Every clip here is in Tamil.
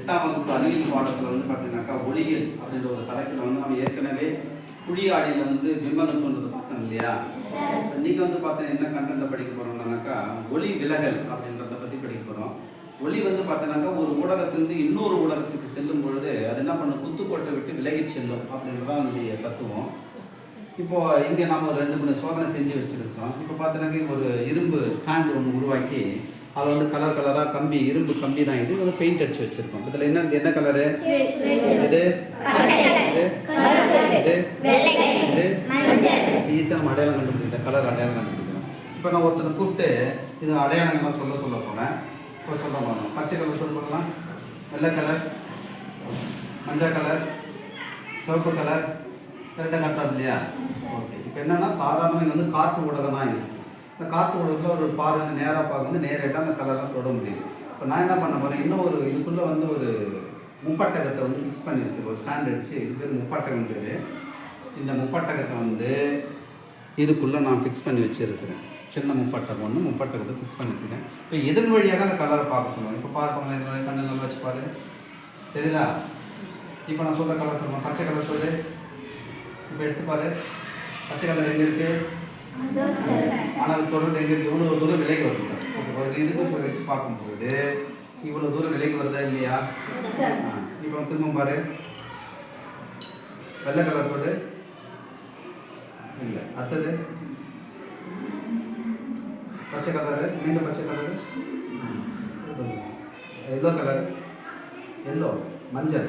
எட்டாம் வகுப்பு அறிவியல் பாடத்தில் வந்து பார்த்தீங்கன்னாக்கா ஒளியியல் அப்படின்ற ஒரு தலைப்பில் வந்து நம்ம ஏற்கனவே குழியாடியில் வந்து பிம்பனுக்குன்றது பார்த்தோம் இல்லையா? இன்னைக்கு வந்து பார்த்தா என்ன கண்டென்ட்டை படிக்க போகிறோம்னாக்கா ஒளி விலகல் அப்படின்றத பற்றி படிக்க போகிறோம் ஒளி வந்து பார்த்தீங்கன்னாக்கா ஒரு ஊடகத்திலிருந்து இன்னொரு ஊடகத்துக்கு செல்லும் பொழுது அது என்ன பண்ணும்? குத்துக்கோட்டை விட்டு விலகிச் செல்லும் அப்படின்றதான் அதனுடைய தத்துவம். இப்போ இங்கே நம்ம ஒரு ரெண்டு மூணு சோதனை செஞ்சு வச்சுருக்கோம் இப்போ பார்த்தீங்கன்னா ஒரு இரும்பு ஸ்டாண்ட் ஒன்று உருவாக்கி அதில் வந்து கலர் கலராக கம்பி இரும்பு கம்பி தான். இது வந்து பெயிண்ட் அடிச்சு வச்சுருக்கோம். இதில் என்ன என்ன கலரு இது? இது? இது? ஈஸியாக நம்ம அடையாளம் கண்டுபிடிக்கும் கலர் அடையாளம் கண்டுபிடிக்கணும். இப்போ நான் ஒருத்தனை கூப்பிட்டு இது அடையாளங்கள்லாம் சொல்ல சொல்ல போகிறேன் இப்போ சொல்ல போகிறோம் பச்சை கலர் சொல்ல போகலாம் வெள்ளை கலர் மஞ்சள் கலர் சிவப்பு கலர் கரெக்டாக கட்டுறோம் இல்லையா ஓகே. இப்போ என்னன்னா சாதாரண இங்கே வந்து காற்று ஊடகம் தான் இருக்குது இந்த காற்று ஊடகத்தில் ஒரு பாருங்க நேராக பார்க்கும்போது நேரடியாக அந்த கலர்லாம் தொட முடியுது. இப்போ நான் என்ன பண்ண போகிறேன் இன்னும் ஒரு இதுக்குள்ளே வந்து ஒரு முப்பட்டகத்தை வந்து ஃபிக்ஸ் பண்ணி வச்சு ஒரு ஸ்டாண்ட் அடிச்சு இது பேர் முப்பட்டகம் பேர். இந்த முப்பட்டகத்தை வந்து இதுக்குள்ளே நான் ஃபிக்ஸ் பண்ணி வச்சுருக்கிறேன். சின்ன முப்பட்டகம் ஒன்று முப்பட்டகத்தை ஃபிக்ஸ் பண்ணி வச்சுருக்கேன் இப்போ இதன் வழியாக அந்த கலரை பார்க்க சொல்லுவேன் இப்போ பார்ப்பாங்களா இதன் மாதிரி கண்ணு நல்லா வச்சு பாரு. தெரியுதா? இப்போ நான் சொல்கிற கலர் சொல்லுவேன் பச்சை கலர் சொல்லு. இப்போ எடுத்து பாரு. பச்சை கலர் எங்கே இருக்குது ஆனால் தொடர்ந்து எங்கே இருக்கு? இவ்வளோ தூரம் விலைக்கு வருது. ஓகே, ஒரு இதுக்கு போய் வச்சு பார்க்கும்போது இவ்வளோ தூரம் விலைக்கு வருதா இல்லையா? இப்போ திரும்ப பாரு. வெள்ளை கலர் போடு. இல்லை அடுத்தது. பச்சை கலரு மீண்டும் பச்சை கலரு எல்லோ கலர் எல்லோ மஞ்சள்.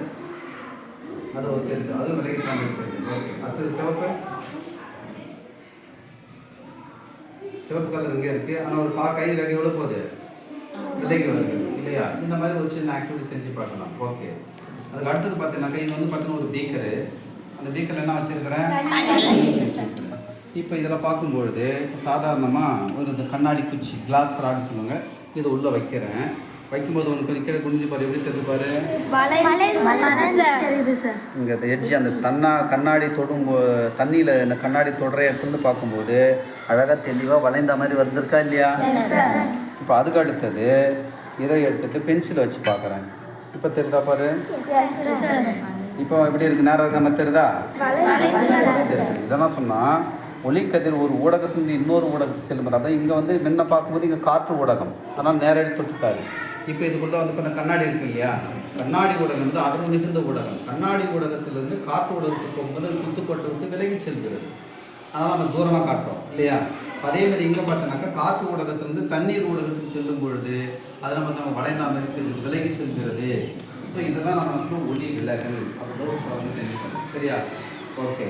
அது ஓகே இருக்கு அது விலகி காமிக்கிறது ஓகே அடுத்தது சிவப்பு. சிவப்பு கலர் இங்கே இருக்குது ஆனால் ஒரு பா கை எவ்வளோ போகுது. விலகி வருது இல்லையா? இந்த மாதிரி ஒரு சின்ன ஆக்டிவிட்டி செஞ்சு பார்க்கலாம். ஓகே அதுக்கு அடுத்தது பார்த்தீங்கன்னாக்கா இது வந்து பார்த்தீங்கன்னா ஒரு பீக்கரு அந்த பீக்கரில் என்ன வச்சுருக்கிறேன்? இப்போ இதில் பார்க்கும்பொழுது சாதாரணமாக ஒரு இந்த கண்ணாடி குச்சி கிளாஸ் ராட்னு சொல்லுவாங்க இதை உள்ளே வைக்கிறேன். வைக்கும்போது உனக்கு கீழே குனிஞ்சு பாரு. எப்படி தெரிஞ்சு பாரு? தெரியுது சார். இங்கே அந்த எட்ஜி அந்த தன்னா கண்ணாடி தொடும் தண்ணியில் இந்த கண்ணாடி தொடர எடுத்துன்னு பார்க்கும்போது அழகாக தெளிவாக வளைந்த மாதிரி வந்திருக்கா இல்லையா? இப்போ அதுக்கு அடுத்தது இதை எடுத்துட்டு பென்சிலை வச்சு பார்க்குறேன். இப்போ தெரியுதா பாரு? இப்போ எப்படி இருக்கு? நேரம் இருக்க மாதிரி தெரியுதா? தெரியுது. இதெல்லாம் சொன்னால் ஒளிக்கதிர் ஒரு ஊடகத்திலிருந்து இன்னொரு ஊடகத்துக்கு செல்லும் அதாவது இங்கே வந்து முன்ன பார்க்கும்போது இங்கே காற்று ஊடகம். அதனால் நேரடி தொட்டுட்டாரு இப்போ இதுக்குள்ளே வந்து இப்போ கண்ணாடி இருக்கு இல்லையா? கண்ணாடி ஊடகம் வந்து அடர் மிகுந்த ஊடகம். கண்ணாடி ஊடகத்திலிருந்து காற்று ஊடகத்துக்கு போகும்போது அது குத்துக்கொட்டு விட்டு விலகி செல்கிறது. அதனால் நம்ம தூரமாக காட்டுறோம் இல்லையா? அதே மாதிரி இங்கே பார்த்தோன்னாக்கா காற்று ஊடகத்திலிருந்து தண்ணீர் ஊடகத்துக்கு செல்லும் பொழுது அது நம்ம நம்ம வளைந்தா மாதிரி விலகி செல்கிறது. ஸோ இதுதான் நம்ம சொல்லுவோம் ஒளி விலகல் அப்படின்னு ஒரு சரியா? ஓகே